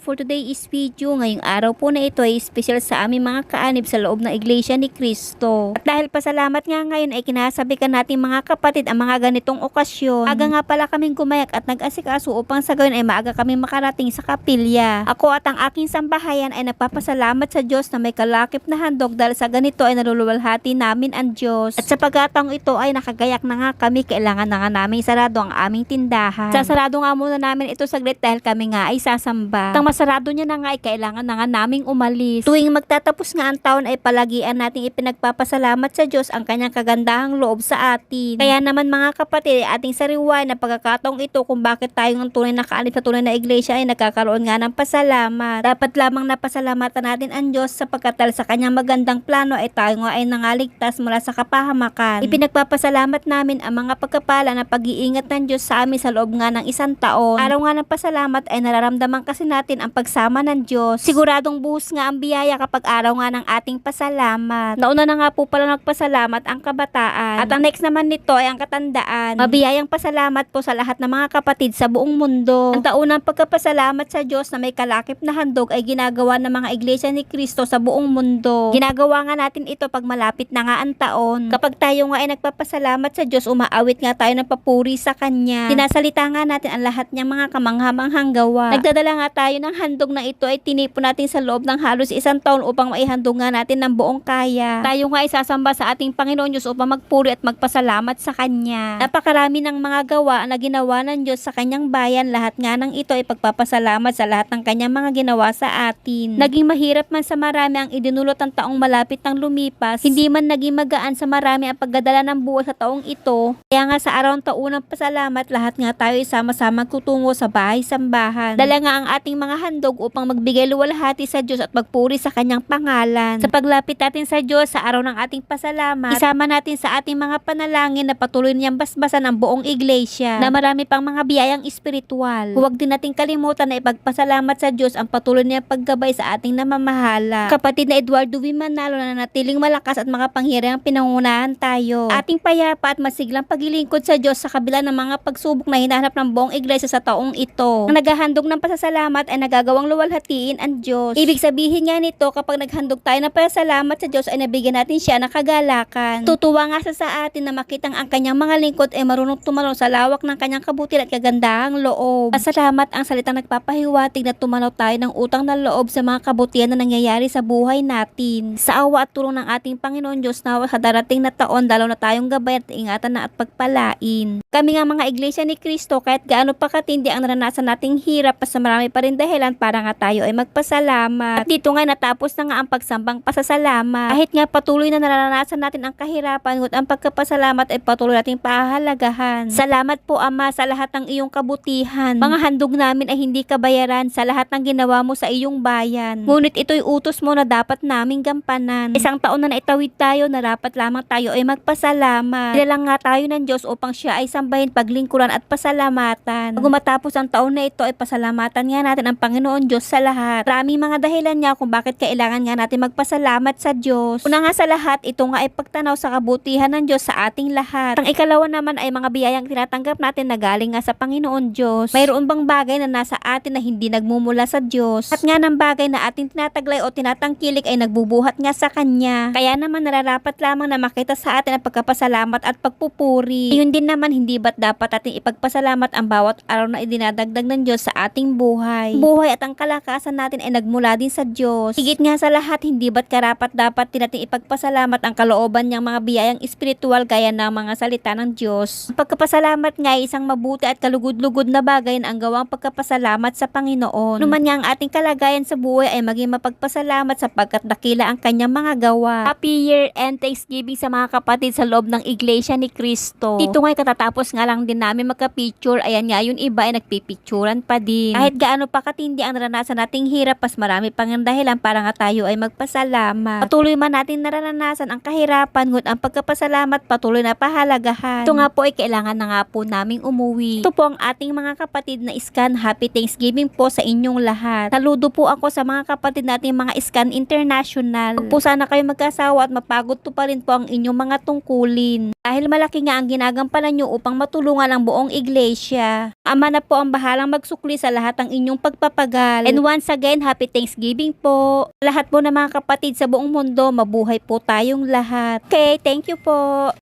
for today's video. Ngayong araw po na ito ay special sa aming mga kaanib sa loob ng Iglesia ni Cristo. At dahil pasalamat nga ngayon ay kinasabi ka natin mga kapatid ang mga ganitong okasyon. Aga nga pala kaming gumayak at nag-asikaso upang sa gayon ay maaga kami makarating sa kapilya. Ako at ang aking sambahayan ay nagpapasalamat sa Diyos na may kalakip na handog dahil sa ganito ay naluluwalhati namin ang Diyos. At sa pagkataong ito ay nakagayak na nga kami, kailangan na nga namin sarado ang aming tindahan. Sasarado nga muna namin ito saglit dahil kami nga ay sasamba. Tang masarado niya na nga ay kailangan na nga naming umalis. Tuwing magtatapos nga ang taon ay palagian nating ipinagpapasalamat sa Diyos ang kanyang kagandahang loob sa atin. Kaya naman mga kapatid, ating sariwa na pagkakataong ito kung bakit tayo ng tunay na kaanib sa tunay na iglesia ay nagkakaroon nga ng pasalamat. Dapat lamang napasalamatan natin ang Diyos sapagkat sa kanyang magandang plano ay tayo nga ay nangaligtas mula sa kapahamakan. Ipinagpapasalamat namin ang mga pagkapala na pag-iingat ng Diyos sa amin sa loob nga ng isang taon. Araw nga ng pasalamat ay nararamdaman kasi natin ang pagsama ng Diyos. Siguradong buhos nga ang biyaya kapag araw nga ng ating pasalamat. Nauna na nga po pala nagpasalamat ang kabataan. At ang next naman nito ay ang katandaan. Mabiyayang pasalamat po sa lahat ng mga kapatid sa buong mundo. Ang taunang pagkapasalamat sa Diyos na may kalakip na handog ay ginagawa ng mga iglesia ni Kristo sa buong mundo. Ginagawa nga natin ito pag malapit na nga ang taon. Kapag tayo nga ay nagpapasalamat sa Diyos, umaawit nga tayo ng papuri sa Kanya. Sinasalita nga natin ang lahat niyang mga kamanghamanghang gawa. Nagdadala nga tayo ng handog na ito ay tinipon natin sa loob ng halos isang taon upang maihandog nga natin ng buong kaya. Tayo nga ay sasamba sa ating Panginoon Diyos upang magpuri at magpasalamat sa Kanya. Napakarami ng mga gawa na ginawa ng Diyos sa Kanyang bayan. Lahat nga ng ito ay pagpapasalamat sa lahat ng Kanyang mga ginawa sa atin. Naging mahirap man sa marami ang idinulot ng taong malapit ng lumipas. Hindi man naging magaan sa marami ang pagdadala ng buhay sa taong ito. Kaya nga sa araw ng taunang pasalamat, lahat nga tayo ay sama-sama tutungo sa bahay-sambahan. Dala nga ang ating mga handog upang magbigay luwalhati sa Diyos at magpuri sa Kanyang pangalan. Sa paglapit natin sa Diyos sa araw ng ating pasalamat, isama natin sa ating mga panalangin na patuloy niyang basbasan ang buong iglesia na marami pang mga biyayang espiritual. Huwag din nating kalimutan na ipagpasalamat sa Diyos ang patuloy niyang paggabay sa ating namamahala. Kapatid na Eduardo V. Manalo na natiling malakas at makapangyarihang pinangunahan tayo. Ating payapa at masiglang paglilingkod sa Diyos sa kabila ng mga pagsubok na hinahanap ng buong iglesia sa taong ito. Ang naghahandog ng pasasalamat ay nagagawang luwalhatiin ang Diyos. Ibig sabihin nga nito kapag naghandog tayo ng pasasalamat sa Diyos ay nabigyan natin siya ng kagalakan. Tutuwa nga sa sa atin na makitang ang kanyang mga lingkod ay marunong tumalon sa lawak ng kanyang kabutihan at kagandahang loob. Pasalamat ang salitang nagpapahiwatig na tumanaw tayo ng utang ng loob sa mga kabutihan na nangyayari sa buhay natin. Sa awa at tulong ng ating Panginoon Diyos nawa sa darating na taon dalaw na tayong gabay at ingatan na at pagpalain. Kami nga mga iglesia ni Kristo kahit gaano pa katindi ang naranasan nating hirap basta marami pa rin dahilan para nga tayo ay magpasalamat. At dito nga natapos na nga ang pagsambang pasasalamat. Kahit nga patuloy na naranasan natin ang kahirapan, ngunit ang pagkapasalamat ay patuloy nating pahahalagahan. Salamat po Ama sa lahat ng iyong kabutihan. Mga handog namin ay hindi kabayaran sa lahat ng ginawa mo sa iyong bayan. Ngunit ito'y utos mo na dapat naming gampanan. Isang taon na naitawid tayo na dapat lamang tayo ay magpasalamat. Nilalang nga tayo ng Diyos upang siya ay sambahin, paglingkuran at pasalamatan. Pag matapos ang taon na ito ay pasalamatan nga natin ang Panginoon Diyos sa lahat. Maraming mga dahilan niya kung bakit kailangan nga natin magpasalamat sa Diyos. Una nga sa lahat, ito nga ay pagtanaw sa kabutihan ng Diyos sa ating lahat. Ang ikalawa naman ay mga biyayang tinatanggap natin na galing nga sa Panginoon Diyos. Mayroon bang bagay na nasa atin na hindi nagmumula sa Diyos? At nga ng bagay na ating tinataglay o tinatangkilik ay nagbubuhat nga sa Kanya. Kaya naman nararapat lamang na makita sa atin ang pagkapasalamat at pagpupuri. Yun din naman hindi ba't dapat ating ipagpasalamat ang bawat araw na idinadagdag ng Diyos sa ating buhay. Buhay at ang kalakasan natin ay nagmula din sa Diyos. Higit nga sa lahat, hindi ba't karapat dapat din natin ipagpasalamat ang kalooban niyang mga biyayang espiritual gaya ng mga salita ng Diyos. Ang pagkapasalamat nga ay isang mabuti at kalugod-lugod na bagay na ang gawang pagkapasalamat sa Panginoon. Numan nga ang ating kalagayan sa buhay ay maging mapagpasalamat sapagkat dakila ang kanyang mga gawa. Happy Year and Thanksgiving sa mga kapatid sa loob ng Iglesia ni Cristo. Dito nga ay katatapos nga lang din namin magka-picture. Ayan nga, yung iba ay nagpipicturan pa din. Kahit gaano pa katindi ang naranasan nating hirap, pas marami pang dahilan para nga tayo ay magpasalamat. Patuloy man natin naranasan ang kahirapan, ngunit ang pagkapasalamat patuloy na pahalagahan. Ito nga po ay kailangan na nga po naming umuwi. Ito po ang ating mga kapatid na iskan. Happy Thanksgiving po sa inyong lahat. Saludo po ako sa mga kapatid nating mga iskan international. Huwag po sana kayo magkasawa at mapagod to pa rin po ang inyong mga tungkulin. Dahil malaki nga ang ginagampanan nyo upang matulungan ang buong iglesia. Ama na po ang bahalang magsukli sa lahat ng inyong pagpapagal. And once again, happy Thanksgiving po. Lahat po ng mga kapatid sa buong mundo, mabuhay po tayong lahat. Okay, thank you po.